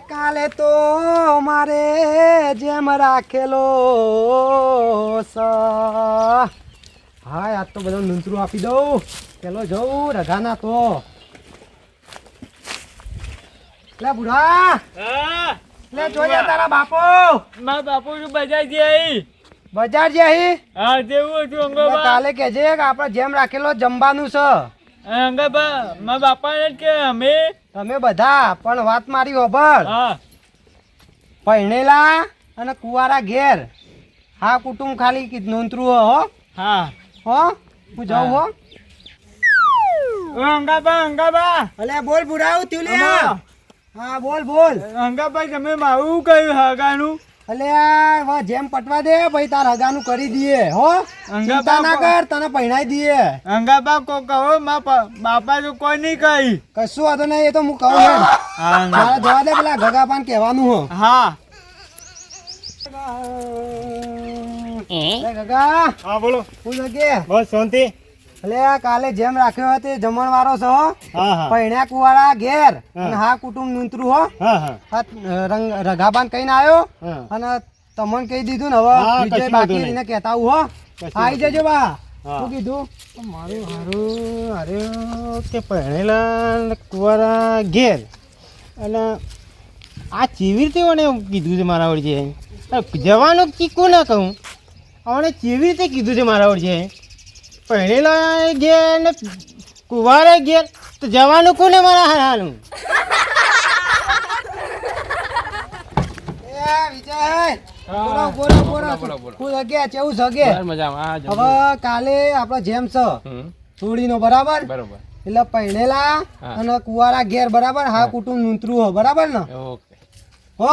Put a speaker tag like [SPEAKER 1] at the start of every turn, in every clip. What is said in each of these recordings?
[SPEAKER 1] કાલે તો મારે જેમ રાખેલો હા આજ તો બધો નૂંતરું આપી દઉં. પેલો જવું રઘાના તો. લે બુઢા. લે જોઈએ તારા બાપો.
[SPEAKER 2] મારા બાપુ શું બજાર ગયા
[SPEAKER 1] બજાર જે અહીં
[SPEAKER 2] હા જેવું છું
[SPEAKER 1] કાલે કેજે કે આપણે જેમ રાખેલો જમવાનું છે
[SPEAKER 2] અંગાબા જ કે અમે.
[SPEAKER 1] તમે બધા પણ વાત મારી હોભળ. પરણેલા અને કુવારા ઘેર. હા કુટુંબ ખાલી નોંતરું હો. હો.
[SPEAKER 2] હા
[SPEAKER 1] જાઉં હો.
[SPEAKER 2] અંગાબા અંગાબા
[SPEAKER 1] અલે બોલ બુડાવ તું લે હા બોલ બોલ.
[SPEAKER 2] અંગાબા તમે મારું કયું હગાનું
[SPEAKER 1] અલે વા જેમ પટવા દે ભાઈ તાર હગાનું કરી દઈએ હો? ચિંતા ના કર તને પહેણાઈ દઈએ.
[SPEAKER 2] અંગાબા કો કહો બાપા જો કોઈ નહીં કહી.
[SPEAKER 1] કશું વાંધો નહીં એ તો હું કહું એમ.
[SPEAKER 2] હા
[SPEAKER 1] મારે જવા દે પેલા ગગાપાન કહેવાનું હો.
[SPEAKER 2] હા.
[SPEAKER 1] એ ગગા.
[SPEAKER 2] હા બોલો.
[SPEAKER 1] શું લાગે
[SPEAKER 2] બસ શાંતિ.
[SPEAKER 1] આ કાલે જેમ રાખ્યો હતો જમણ વાળો છે હો.
[SPEAKER 2] હા હા.
[SPEAKER 1] પૈણ્યા કુવાળા ઘેર અને હા કુટુંબ નુંતરું હો.
[SPEAKER 2] હા હા.
[SPEAKER 1] રંગ રઘાબાન કહીને આવ્યો અને તમને કહી દીધું ને હવે
[SPEAKER 2] હા,
[SPEAKER 1] વિજય બાકી એને કહેતા હો. આવી જજો બા. શું કીધું?
[SPEAKER 3] મારું હારું અરે કે પહેણેલા કુવારા ઘેર. અને આ ચેવી રીતે મને કીધું છે મારા વડે જવાનું ચીકું ના કહું. હવે ચેવી રીતે કીધું છે મારા વડે પહેણેલા ઘેર ને કુવારે ઘેર તો જવાનું કોને મારા હારું
[SPEAKER 1] એ વિજય બોલો બોલો બોલો હું જગે કેવું જગે હવે કાલે આપડે જેમ છે થોડીનો બરાબર?
[SPEAKER 3] બરોબર.
[SPEAKER 1] એટલે પહેણેલા અને કુવારા ઘેર બરાબર હા કુટુંબ નૂંતરું હો બરાબર ને? હો?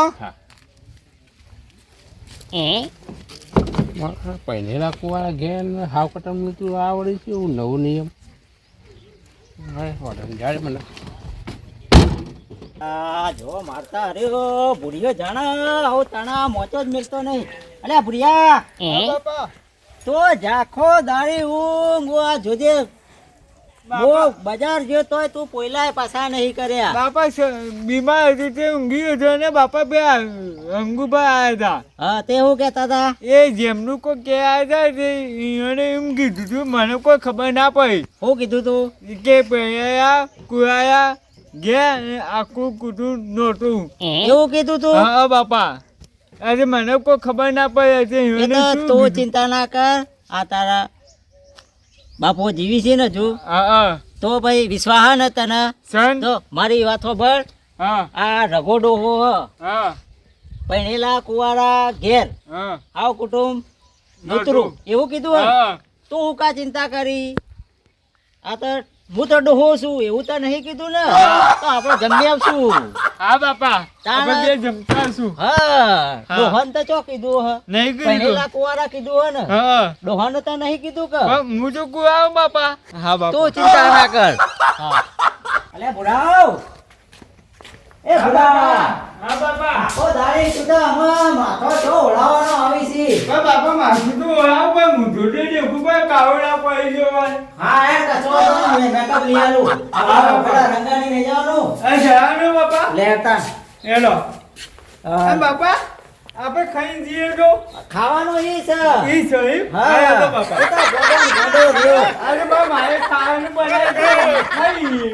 [SPEAKER 3] પહેણેલા કુવારા ઘેર હાવ કટમ તું આવડે છે એવું નવું નિયમ. જાય મને.
[SPEAKER 4] આ જો મારતા અરે ઓ ભૂરિયો જાણા આવો તાણા મોચો જ મિલતો નહીં. અરે ભૂરિયા. તો જાખો દાડી ઊંઘ આ જોજે બો બજાર ગયો તોય તું પોયલાય પાછા નહીં કર્યા.
[SPEAKER 2] બાપા બીમાર હતી તે ઊંઘી ગયો ને બાપા બે અંગુભા આવ્યા હતા.
[SPEAKER 4] હા તે હું કહેતા હતા?
[SPEAKER 2] એ જેમનું કોઈ કે આવ્યા હતા તે એને એમ કીધું હતું મને કોઈ ખબર ના પડી.
[SPEAKER 4] હું કીધું તું?
[SPEAKER 2] કે પહેયા કુરાયા ગયા આખું કુટુંબ નહોતું
[SPEAKER 4] એવું કીધું તું?
[SPEAKER 2] હા બાપા. અરે મને કોઈ ખબર ના પડી હતી
[SPEAKER 4] તું ચિંતા ના કર. આ તારા બાપુ જીવી છે ને જો તો ભાઈ વિશ્વાસ ન તને? તો મારી વાતો ભર આ રગોડો હો પહેણેલા કુવારા ઘેર. આવ કુટુંબ. નોતરું. એવું કીધું તું હું કા ચિંતા કરી? આ તો હું તો ડોહો છું એવું તો નહીં કીધું ને. તો આપણે જમી આવશું.
[SPEAKER 2] હા બાપા. આપણે બે જમતા છું
[SPEAKER 4] હા ડોહન તો ચો કીધું હ?
[SPEAKER 2] નહીં કીધું.
[SPEAKER 4] પહેલા કુવારા કીધું હ ને?
[SPEAKER 2] હા.
[SPEAKER 4] ડોહન તો નહીં કીધું કે?
[SPEAKER 2] હું જો કુવા બાપા. હા બાપા.
[SPEAKER 4] તું ચિંતા ના કર. અલે બુડાવ એ બુડા
[SPEAKER 2] હા બાપા.
[SPEAKER 4] ઓ દાડી તું તો માથો છો ઓળાવાનો આવી છી.
[SPEAKER 2] બાપા માથું તો ઓળાવ પણ હું જોડે દેખું પણ કાવડા પડી ગયો ભાઈ.
[SPEAKER 4] હા એ કચરો તો મેં મેકઅપ લઈ આલું. આ પેલા રંગાની લઈ જવાનું.
[SPEAKER 2] આ જવાનું બાપા.
[SPEAKER 4] લેતા
[SPEAKER 2] હેલો.
[SPEAKER 4] હા.
[SPEAKER 2] બાપા આપણે ખાઈ જઈએ તો?
[SPEAKER 4] ખાવાનું ઈ છે.
[SPEAKER 2] ઈ સહી
[SPEAKER 4] હા.
[SPEAKER 2] તો બાપા.
[SPEAKER 4] તો ગોડો ગોડો રહ્યો.
[SPEAKER 2] અરે બા મારે ખાવાનું બનાવી દે.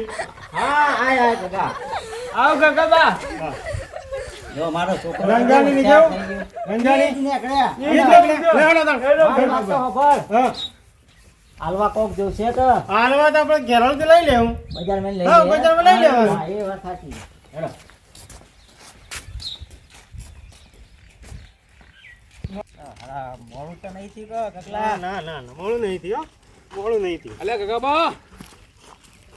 [SPEAKER 4] હા આય આય કાકા.
[SPEAKER 2] આવ કાકા બા.
[SPEAKER 4] જો મારો છોકરો.
[SPEAKER 3] લેવડો તો. હા.
[SPEAKER 4] હાલવા કોક જોશે તો?
[SPEAKER 3] હાલવા તો આપણે ઘેરાવથી લઈ લેવું.
[SPEAKER 4] બજારમાં લઈ
[SPEAKER 3] હા, બજારમાં લઈ લેવું
[SPEAKER 4] હા, એ વાત સાચી. હેડો. મોડું તો નહીં થયું કકલા?
[SPEAKER 3] ના ના ના મોડું નહીં થયું મોડું નહીં થયું.
[SPEAKER 5] અલે ગગબા!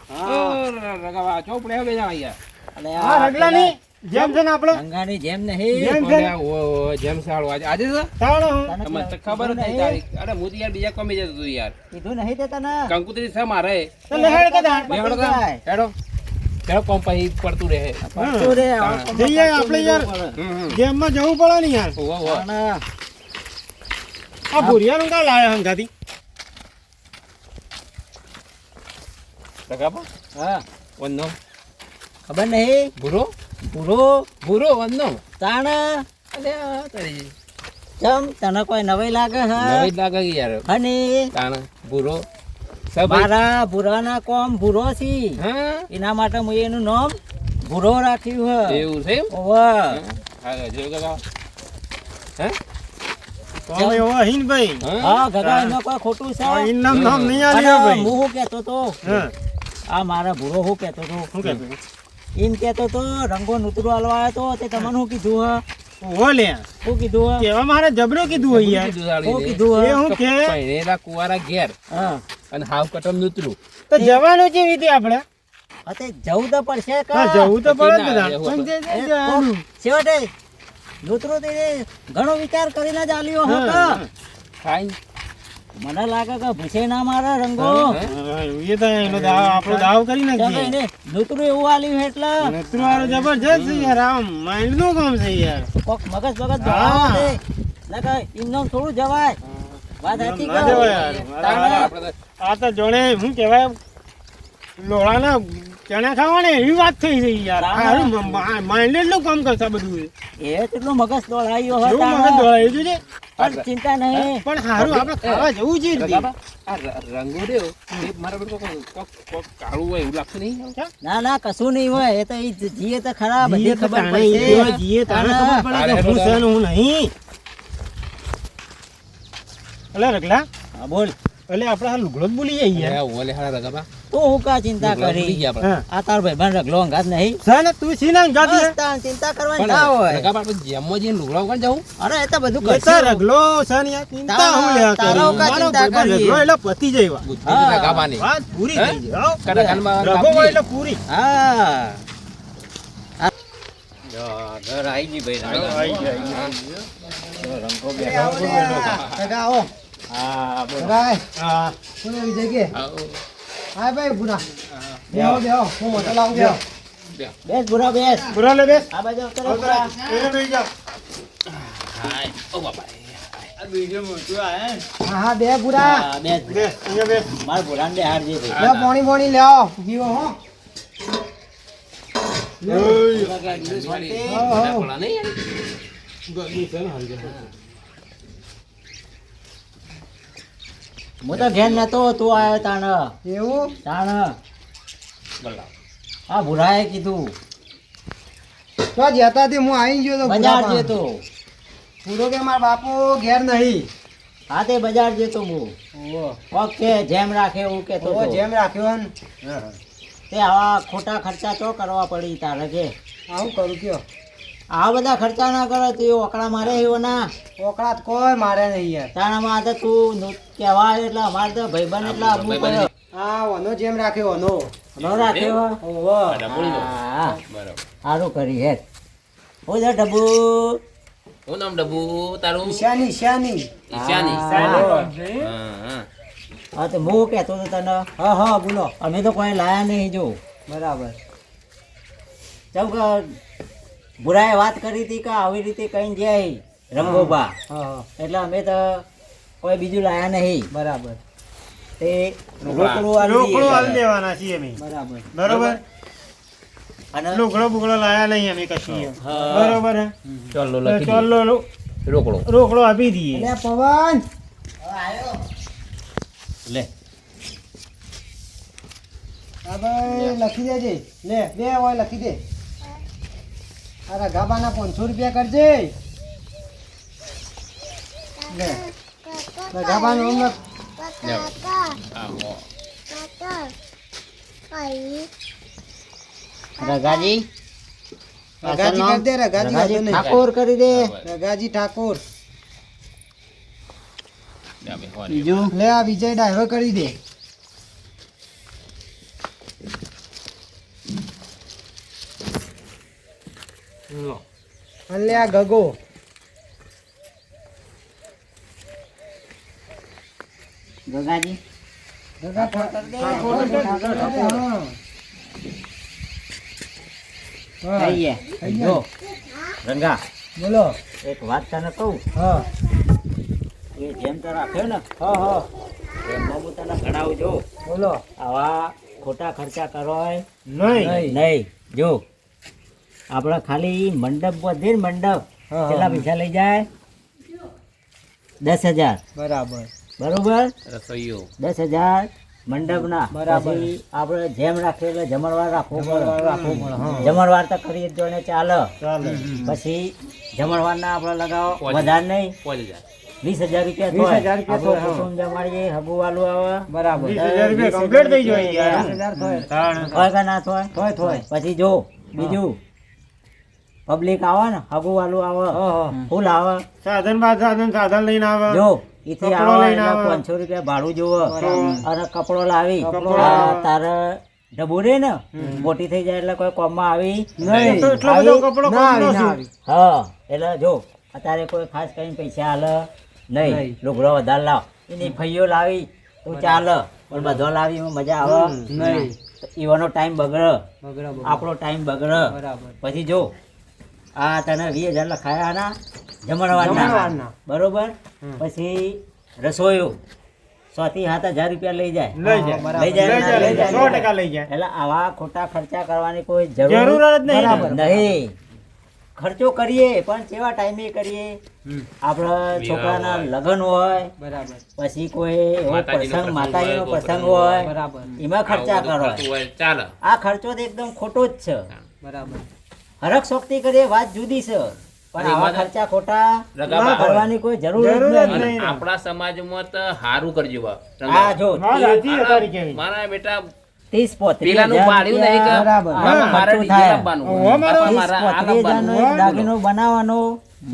[SPEAKER 3] હા.
[SPEAKER 5] રગવા ચોપડે હવે જા યાર
[SPEAKER 4] અલે
[SPEAKER 3] હા
[SPEAKER 4] આ
[SPEAKER 3] રગલાની. જેમ છે ને આપણે.
[SPEAKER 4] ગંગાની જેમ નહીં.
[SPEAKER 3] જેમ છે
[SPEAKER 5] ઓ ઓ જેમ સાળો આજે. આજે છે?
[SPEAKER 4] સાળો
[SPEAKER 5] તમને તો ખબર નથી તારી. અરે હું યાર બીજા કોમી જતો તું યાર.
[SPEAKER 4] કીધું નહીં તે તને.
[SPEAKER 5] કંકુતરી છે મારે.
[SPEAKER 3] તો લેહેડ કે તાણ.
[SPEAKER 5] લેવડો તો હેડો. હેડો કોમ પછી પડતું રહે.
[SPEAKER 4] પડતું રે, આ
[SPEAKER 5] હા.
[SPEAKER 4] કોમમાં
[SPEAKER 3] જઈએ આપણે યાર.
[SPEAKER 5] જેમ
[SPEAKER 3] જેમમાં જવું પડે ને યાર.
[SPEAKER 5] ઓ
[SPEAKER 4] ઓ
[SPEAKER 3] આ ભૂરિયાનું કા લાયા હંગાતી
[SPEAKER 5] રગબા
[SPEAKER 4] હા.
[SPEAKER 5] વનનો
[SPEAKER 4] ખબર નહીં?
[SPEAKER 5] ભૂરો?
[SPEAKER 4] પૂરો
[SPEAKER 5] ભૂરો વંદનો.
[SPEAKER 4] તાણા.
[SPEAKER 5] અલે તારી
[SPEAKER 4] ચમ તને કોઈ નવાઈ લાગે હે
[SPEAKER 5] નવી લાગે કે યાર.
[SPEAKER 4] અને
[SPEAKER 5] તાણા ભૂરો.
[SPEAKER 4] મારા ભૂરાના કોમ ભૂરો છી.
[SPEAKER 5] હા?
[SPEAKER 4] એના માટે હું એનું નામ ભૂરો રાખ્યું હે
[SPEAKER 5] એવું છે
[SPEAKER 4] ઓવા.
[SPEAKER 5] હા જો ગગા. હે?
[SPEAKER 3] તમે એવો હિન ભાઈ.
[SPEAKER 5] હા?
[SPEAKER 4] હા ગગા એમાં કોઈ ખોટું છે?
[SPEAKER 3] આ ઈન નામ નામ નહીં
[SPEAKER 4] અને
[SPEAKER 3] આલ્યો ભાઈ.
[SPEAKER 4] હું શું તો? આ મારા ભૂરો હું કેતો તો?
[SPEAKER 3] શું કહેતું?
[SPEAKER 4] એમ કહેતો તો રંગો નૂતરો હાલવા આવ્યો તો તે તમને શું કીધું હે?
[SPEAKER 3] ઓહો લે.
[SPEAKER 4] શું કીધું
[SPEAKER 3] મારે જબરો કીધું હોય યાર
[SPEAKER 4] શું કીધું
[SPEAKER 3] એ
[SPEAKER 4] હે
[SPEAKER 3] હું કે
[SPEAKER 5] પહેરેલા કુવારા ઘેર
[SPEAKER 4] હા.
[SPEAKER 5] અને હાવ કટમ નૂતરું.
[SPEAKER 3] તો જવાનું કેવી રીતે આપણે
[SPEAKER 4] અતે જવું તો પડશે
[SPEAKER 3] જવું તો પડે
[SPEAKER 4] છેવટે નૂતરો તે ઘણો વિચાર કરીને જ આલ્યો હો કે.
[SPEAKER 5] ખાઈ
[SPEAKER 4] મને લાગે કે ભૂસે ના મારે રંગો.
[SPEAKER 3] એ તો એનો દાવ આપણો દાવ કરી નાખીએ
[SPEAKER 4] એને એવું આલ્યું એટલે.
[SPEAKER 3] નતું વાળો જબરજસ્ત છે યાર આમ માઇન્ડનું કામ છે યાર.
[SPEAKER 4] કોક મગજ મગજ
[SPEAKER 3] હા.
[SPEAKER 4] ભરાવા દે નકર એમનેમ થોડું જવાય. વાત હતી
[SPEAKER 5] કે
[SPEAKER 3] આ તો જોડે શું કહેવાય લોળાના ચણા ખાવાને એવી વાત થઈ ગઈ યાર.
[SPEAKER 4] તાણા.
[SPEAKER 3] માઇન્ડ એટલું કામ કરતા બધું
[SPEAKER 4] એ. કેટલો મગજ દોડાયો
[SPEAKER 3] એવું મગજ દોડાયું છે
[SPEAKER 4] પણ ચિંતા નહીં.
[SPEAKER 3] પણ સારું આપણે ખાવા જવું છે
[SPEAKER 5] આ રંગો દેવ એ મારા પર કોક- કોક- કાળું હોય એવું લાગતું નહીં
[SPEAKER 4] ના ના કશું નહીં હોય. એ તો એ જીએ તો ખરા બધી ખબર
[SPEAKER 3] પડે જીએ તાણે. ખબર પડે કે હું છે હું નહીં. એટલે રગલા.
[SPEAKER 4] હા, બોલ.
[SPEAKER 3] એટલે આપણે આ લુગડો જ બોલી જઈએ
[SPEAKER 5] ઓલે હારા રગાબા.
[SPEAKER 4] તું હું કા ચિંતા કરી?
[SPEAKER 5] આપણે.
[SPEAKER 4] આ તાર ભાઈ રગલો અંગાત નહીં.
[SPEAKER 3] છે તું સીના ને ગાત
[SPEAKER 4] બસ ચિંતા કરવાની ના હોય.
[SPEAKER 5] રગાબા આપણે જેમો જે લુગડા ઉગાડ જાઉં?
[SPEAKER 4] અરે એ તો બધું
[SPEAKER 3] તો રગલો છે ને યાર ચિંતા હું લે
[SPEAKER 4] તારા કા ચિંતા કરી?
[SPEAKER 3] રગલો એટલે પતી
[SPEAKER 5] જઈવા
[SPEAKER 4] હા.
[SPEAKER 5] રગાબાની.
[SPEAKER 3] વાત પૂરી થઈ હો.
[SPEAKER 5] કડા કાનમાં
[SPEAKER 3] રગો એટલે પૂરી.
[SPEAKER 4] હા.
[SPEAKER 1] આવો. કાકા,
[SPEAKER 3] હા
[SPEAKER 1] બોલો.
[SPEAKER 5] આવો.
[SPEAKER 1] હા ભાઈ ભૂરા. બેહો બેહો. હું મોટો લાવું બેહો.
[SPEAKER 4] બેસ બુરા બેસ.
[SPEAKER 3] પૂરા લે બેસ.
[SPEAKER 4] આ બાજુ ઉતરો બુરા.
[SPEAKER 3] એને બેસી જાઓ.
[SPEAKER 5] હાય. ઓ બાપા.
[SPEAKER 1] હા. હા બે ભૂરા.
[SPEAKER 4] બેસ
[SPEAKER 3] બેસ અહીંયા બેસ.
[SPEAKER 4] માર ભુરાને બે હાર જે ભાઈ
[SPEAKER 1] લે પોણી પોણી લેવો જીવો હો.
[SPEAKER 5] દિવાળી.
[SPEAKER 1] હા, હા.
[SPEAKER 5] પેલા નહીં યાર.
[SPEAKER 4] હું તો ઘેર નતો તું આવ્યો તાણ.
[SPEAKER 1] એવું?
[SPEAKER 4] તાણ. આ ભૂરાએ કીધું.
[SPEAKER 1] તો જતા થી હું આવી ગયો તો
[SPEAKER 4] બજાર જતો.
[SPEAKER 1] પૂરો કે મારા બાપુ ઘેર નહીં.
[SPEAKER 4] હા તે બજાર જતો હું ઓકે જેમ રાખે એવું
[SPEAKER 1] કે
[SPEAKER 4] તો.
[SPEAKER 1] જેમ રાખ્યો ને.
[SPEAKER 4] તે આવા ખોટા ખર્ચા તો કરવા પડી તારે કે?
[SPEAKER 1] આવું કરું કયો?
[SPEAKER 4] આ બધા ખર્ચા ના કરે તું એ ઓકળા મારે એવો ના.
[SPEAKER 1] ઓકળા કોઈ મારે નહીં યાર.
[SPEAKER 4] તારામાં તો તું કહેવા એટલે અમારે તો ભાઈબંધ એટલે આપવું પડે
[SPEAKER 1] હા ઓનો જેમ રાખ્યો ઓનો.
[SPEAKER 4] ઓનો રાખ્યો
[SPEAKER 1] ઓહો
[SPEAKER 5] બરાબર.
[SPEAKER 4] સારું કરી હેડ. હું જા ડબ્બુ
[SPEAKER 5] શું નામ ડબ્બુ તારું?
[SPEAKER 1] ઈશાની ઈશાની.
[SPEAKER 5] ઈશાની.
[SPEAKER 4] હા.
[SPEAKER 5] હા,
[SPEAKER 4] તો હું કહેતો તો તને.
[SPEAKER 1] હા હા બોલો.
[SPEAKER 4] અમે તો કોઈ લાયા નહીં જો.
[SPEAKER 1] બરાબર.
[SPEAKER 4] ચમ કે બુરાએ વાત કરી હતી કે આવી રીતે કઈ જાય રંગોબા. એટલે અમે તો કોઈ બીજું લાયા નહીં.
[SPEAKER 1] બરાબર.
[SPEAKER 4] તે
[SPEAKER 5] રોકડા.
[SPEAKER 4] રોકડું આલી
[SPEAKER 3] દેવાના છીએ અમે.
[SPEAKER 1] બરાબર.
[SPEAKER 3] બરોબર?
[SPEAKER 4] અને
[SPEAKER 3] લુગડો બુગડો લાયા નહીં અમે કશું
[SPEAKER 4] હા.
[SPEAKER 3] બરોબર હે?
[SPEAKER 5] ચાલો
[SPEAKER 3] તો
[SPEAKER 5] લખી
[SPEAKER 3] ચાલો
[SPEAKER 5] રોકડો.
[SPEAKER 3] રોકડો આપી દઈએ.
[SPEAKER 1] લે પવન!
[SPEAKER 4] લે.
[SPEAKER 1] હા ભાઈ લખી દેજે. લે બે હોય લખી દે. અરે ગાબાના પાંચસો રૂપિયા કરજે. લે. ગાબાનું હમણાં
[SPEAKER 4] રગાજી
[SPEAKER 1] રગાજી કરી દે રગાજી.
[SPEAKER 4] ઠાકોર કરી દે.
[SPEAKER 1] રગાજી ઠાકોર.
[SPEAKER 4] બીજું?
[SPEAKER 1] લે આ વિજય ડાયવર કરી દે. અને આ ગગો.
[SPEAKER 4] ગગાજી? દે.
[SPEAKER 1] હા.
[SPEAKER 4] જો. રંગા
[SPEAKER 1] બોલો.
[SPEAKER 4] એક વાત તને કહું?
[SPEAKER 1] હા.
[SPEAKER 4] એ જેમ તો રાખ્યો ને?
[SPEAKER 1] હા હા.
[SPEAKER 4] એમાં હું તને ગણાવું જો
[SPEAKER 1] બોલો.
[SPEAKER 4] આવા ખોટા ખર્ચા કરો
[SPEAKER 3] નહીં.
[SPEAKER 1] નહીં.
[SPEAKER 4] નહીં. જો. આપણે ખાલી મંડપ વધે ને મંડપ. કેટલા પૈસા લઈ જાય? દસ હજાર.
[SPEAKER 1] બરાબર.
[SPEAKER 4] બરોબર?
[SPEAKER 5] રસોઈયો.
[SPEAKER 4] દસ હજાર મંડપના.
[SPEAKER 1] બરાબર.
[SPEAKER 4] આપણે જેમ રાખીએ એટલે જમણવાર રાખવો પડે.
[SPEAKER 1] રાખવું
[SPEAKER 4] જમણવાર તો કરીએ જ ને ચાલે.
[SPEAKER 3] ચાલે.
[SPEAKER 4] પછી જમણવારના આપણે લગાવો. વધારે નહીં.
[SPEAKER 5] પાંચ હજાર.
[SPEAKER 4] વીસ હજાર રૂપિયા
[SPEAKER 1] 20,000 રૂપિયા
[SPEAKER 4] આપણું
[SPEAKER 1] થાય, હા.
[SPEAKER 4] કુટુંબ જમાડીએ હગુ વાલુ આવે.
[SPEAKER 1] બરાબર.
[SPEAKER 3] વીસ હજાર રૂપિયા કમ્પ્લીટ થઈ જાય યાર.
[SPEAKER 1] હજાર
[SPEAKER 4] ના થાય?
[SPEAKER 1] થાય
[SPEAKER 4] પછી જો બીજું. પબ્લિક આવે ને હગુ વાલું આવે. ફૂલ આવે
[SPEAKER 3] સાધન સાધન સાધન લઈને આવે.
[SPEAKER 4] જો આવે
[SPEAKER 3] આવે.
[SPEAKER 4] પાંચસો રૂપિયા ભાડું જોવે અને કપડો લાવી. તારે ઢબુ ને મોટી થઈ જાય એટલે કોઈ કોમમાં આવી
[SPEAKER 1] નહીં.
[SPEAKER 4] હા એટલે જો અત્યારે કોઈ ખાસ કરીને પૈસા હાલે નહીં. લુગડો વધારે લાવ. એની ફૈયો લાવી તો ચાલે. પણ બધો લાવી મજા આવે.
[SPEAKER 1] નહીં.
[SPEAKER 4] ઈવાનો ટાઈમ બગડે.
[SPEAKER 1] બગડે, બગડે.
[SPEAKER 4] આપણો ટાઈમ બગડે. પછી જો આ તને વીસ હજાર લખાયા ના જમણવારના. બરોબર? પછી રસોઈઓ. સો થી સાત હજાર રૂપિયા લઈ જાય.
[SPEAKER 3] લઈ જાય.
[SPEAKER 4] લઈ
[SPEAKER 3] સો ટકા લઈ જાય.
[SPEAKER 4] એટલે આવા ખોટા ખર્ચા કરવાની કોઈ
[SPEAKER 3] જરૂર જ નહીં.
[SPEAKER 4] નહીં. ખર્ચો કરીએ પણ કેવા ટાઈમે કરીએ. આપણા છોકરાના લગ્ન હોય
[SPEAKER 1] બરાબર.
[SPEAKER 4] પછી કોઈ એવો પ્રસંગ
[SPEAKER 5] પ્રસંગ
[SPEAKER 4] માતાજીનો પ્રસંગ હોય
[SPEAKER 1] બરાબર.
[SPEAKER 4] એમાં ખર્ચા કરો.
[SPEAKER 5] ચાલો.
[SPEAKER 4] આ ખર્ચો તો એકદમ ખોટો જ છે.
[SPEAKER 1] બરાબર.
[SPEAKER 4] હરક શોખતી કરીએ વાત જુદી છે. પણ આવા ખર્ચા ખોટા કરવાની કોઈ જરૂર નહીં.
[SPEAKER 5] આપણા સમાજમાં તો સારું કરજો
[SPEAKER 4] આ જો.
[SPEAKER 5] મારા બેટા
[SPEAKER 4] ત્રીસ
[SPEAKER 5] પેલાનું પાડ્યું નહીં
[SPEAKER 4] દાગીનો બનાવવાનો.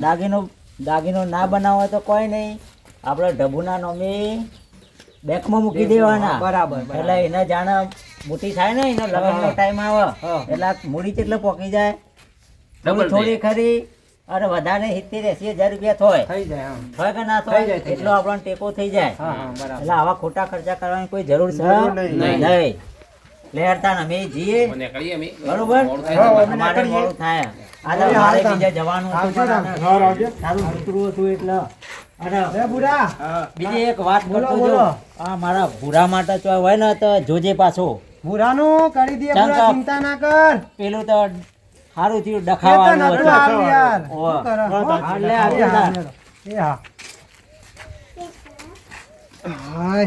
[SPEAKER 4] દાગીનો દાગીનો ના બનાવો તો કોઈ નહીં. આપણે ઢબુના નોમે બેંકમાં મૂકી દેવાના.
[SPEAKER 1] બરાબર.
[SPEAKER 4] એટલે એને જાણે મોટી થાય ને એનો લગ્નનો ટાઈમ આવે.
[SPEAKER 1] હા.
[SPEAKER 4] એટલે મૂડી કેટલો પોકી જાય.
[SPEAKER 5] Double
[SPEAKER 4] થોડી ખરી અને વધારે સિત્તેર એસી હજાર રૂપિયા થોય
[SPEAKER 1] થઈ જાય આમ.
[SPEAKER 4] કે ના
[SPEAKER 1] થઈ
[SPEAKER 4] થાય
[SPEAKER 1] જાય,
[SPEAKER 4] એટલો આપણો ટેકો થઈ જાય.
[SPEAKER 1] હા હા બરાબર.
[SPEAKER 4] એટલે આવા ખોટા ખર્ચા કરવાની કોઈ જરૂર છે?
[SPEAKER 3] નહીં.
[SPEAKER 4] નહીં. લેરતા ને અમે જઈએ. બરોબર?
[SPEAKER 5] થાય.
[SPEAKER 4] અમારે મોડું થાય. આજે મારે બીજા જવાનું સારું કૂતરું હતું એટલે. અને બીજી એક વાત
[SPEAKER 1] બોલો,
[SPEAKER 4] કરતો
[SPEAKER 1] બોલો.
[SPEAKER 4] જો આ મારા ભૂરા માટે ચોય હોય ને તો જોજે પાછો.
[SPEAKER 1] ભૂરાનું કરી દે. ચિંતા ના કર.
[SPEAKER 4] પેલું તો સારું થયું ડખાવાનું હતું.
[SPEAKER 3] હા,